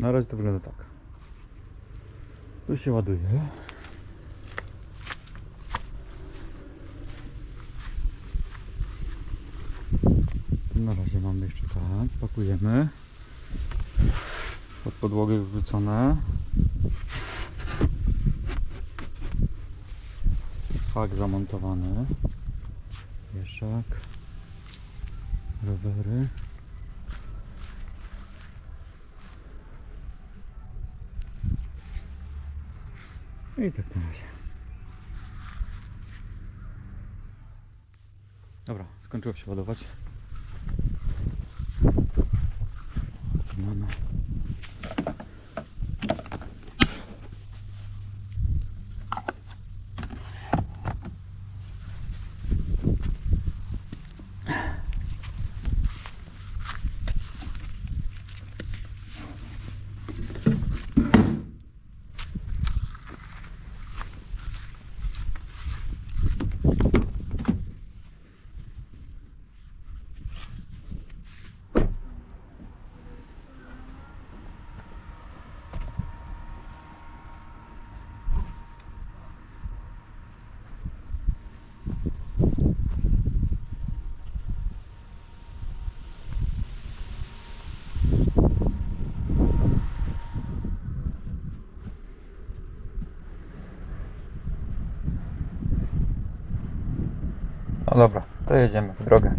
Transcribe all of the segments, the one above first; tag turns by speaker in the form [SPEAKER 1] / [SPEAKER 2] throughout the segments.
[SPEAKER 1] Na razie to wygląda tak. Tu się ładuje. Na razie mamy jeszcze tak, pakujemy. Pod podłogę wrzucone. Hak zamontowany. Wieszak. Rowery. I tak na razie. Dobra, skończyło się ładować. Dobra, to jedziemy w drogę.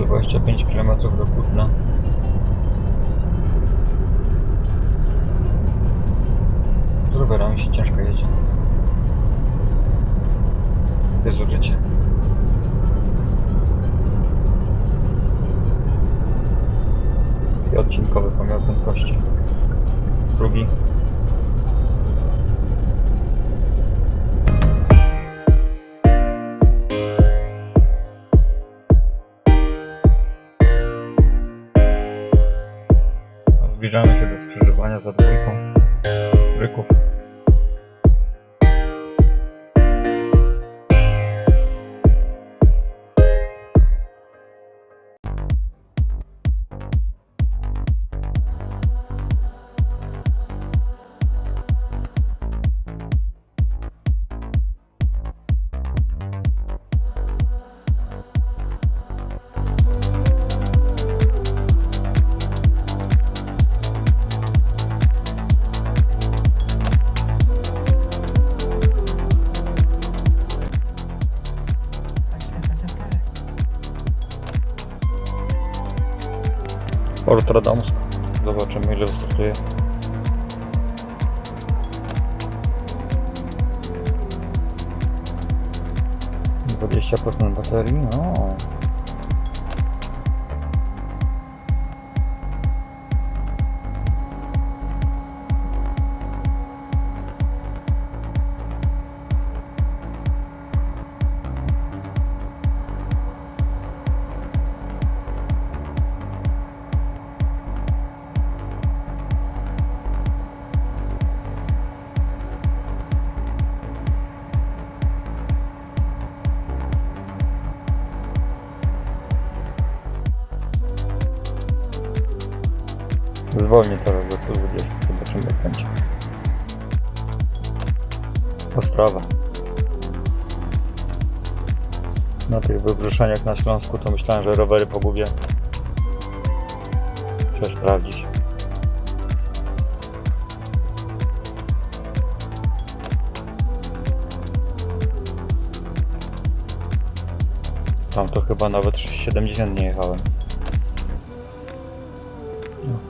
[SPEAKER 1] 25 km do Kutna. Z rowerami się ciężko jedzie. Jest użycie. I odcinkowy pomiar prędkości. Drugi. Port Radomsk. Zobaczymy ile wystartuje. Dwadzieścia procent baterii, no. Zwolnię teraz do 120, zobaczymy jak będzie. Ostrawa. Na tych wybrzuszeniach na Śląsku to myślałem, że rowery pogubię. Trzeba sprawdzić. Tam to chyba nawet 70 nie jechałem.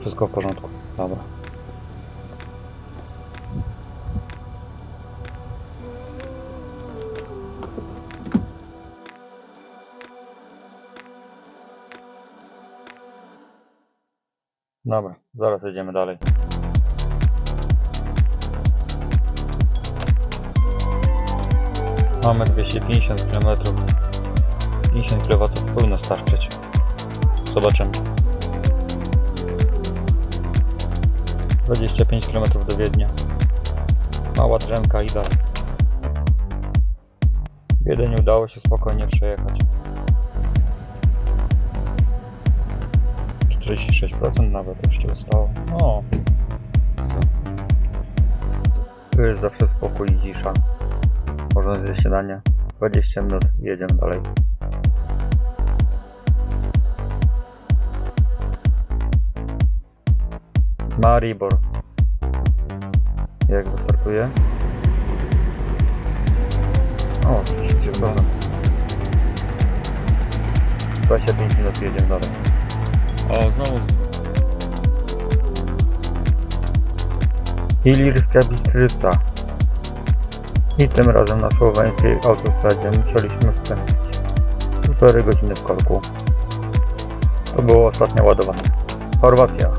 [SPEAKER 1] Wszystko w porządku. Dobra. Dobra, zaraz jedziemy dalej. Mamy 250 km. 50 kW powinno starczyć. Zobaczymy. 25 km do Wiednia. Mała drzemka i dalej. Wiedeń udało się spokojnie przejechać. 46% nawet jeszcze zostało. No. Co? Tu jest zawsze spokój i cisza. Można zjeść śniadanie. 20 minut jedziemy dalej. Maribor. Jak wystartuje? O, 30%. 25 minut jedziemy dalej.
[SPEAKER 2] O, znowu
[SPEAKER 1] Ilirska Bistryca. I tym razem na słoweńskiej autostradzie musieliśmy spędzić półtorej godziny w korku. To było ostatnie ładowanie. Chorwacja.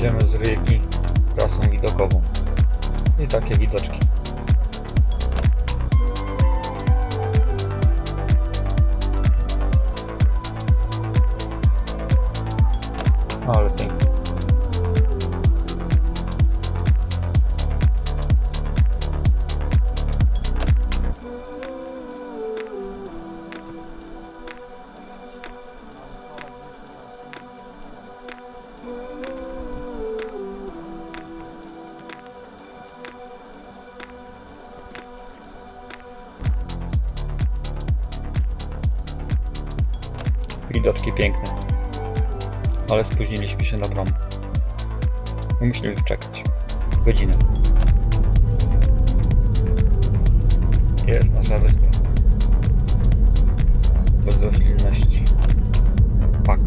[SPEAKER 1] Jedziemy z Ryjki trasą widokową. I takie widoczki. Widoczki piękne. Ale spóźniliśmy się na. I Musieli czekać. Godzinę. Jest nasza wyspa. Bez roślinności. Pak.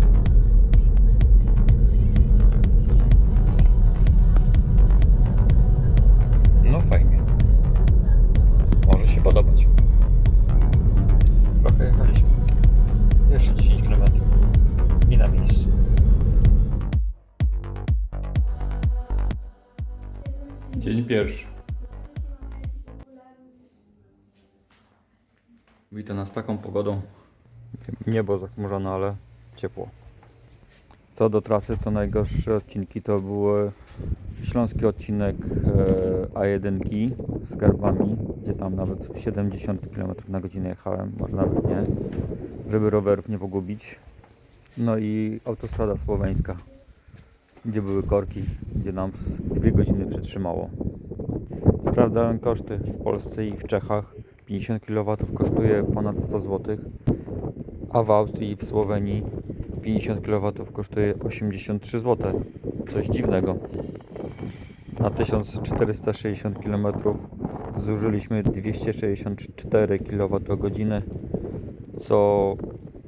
[SPEAKER 2] Dzień pierwszy.
[SPEAKER 1] Witam nas taką pogodą. Niebo zachmurzone, ale ciepło. Co do trasy, to najgorsze odcinki to były śląski odcinek e, A1 z garbami, gdzie tam nawet 70 km na godzinę jechałem, może nawet nie, żeby rowerów nie pogubić. No i autostrada słoweńska, gdzie były korki, gdzie nam dwie godziny przytrzymało. Sprawdzałem koszty w Polsce i w Czechach. 50 kW kosztuje ponad 100 zł, a w Austrii i w Słowenii 50 kW kosztuje 83 zł. Coś dziwnego. Na 1460 km zużyliśmy 264 kWh, co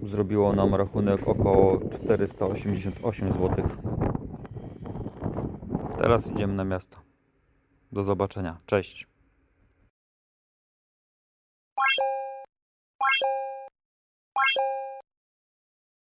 [SPEAKER 1] zrobiło nam rachunek około 488 zł. Teraz idziemy na miasto. Do zobaczenia. Cześć.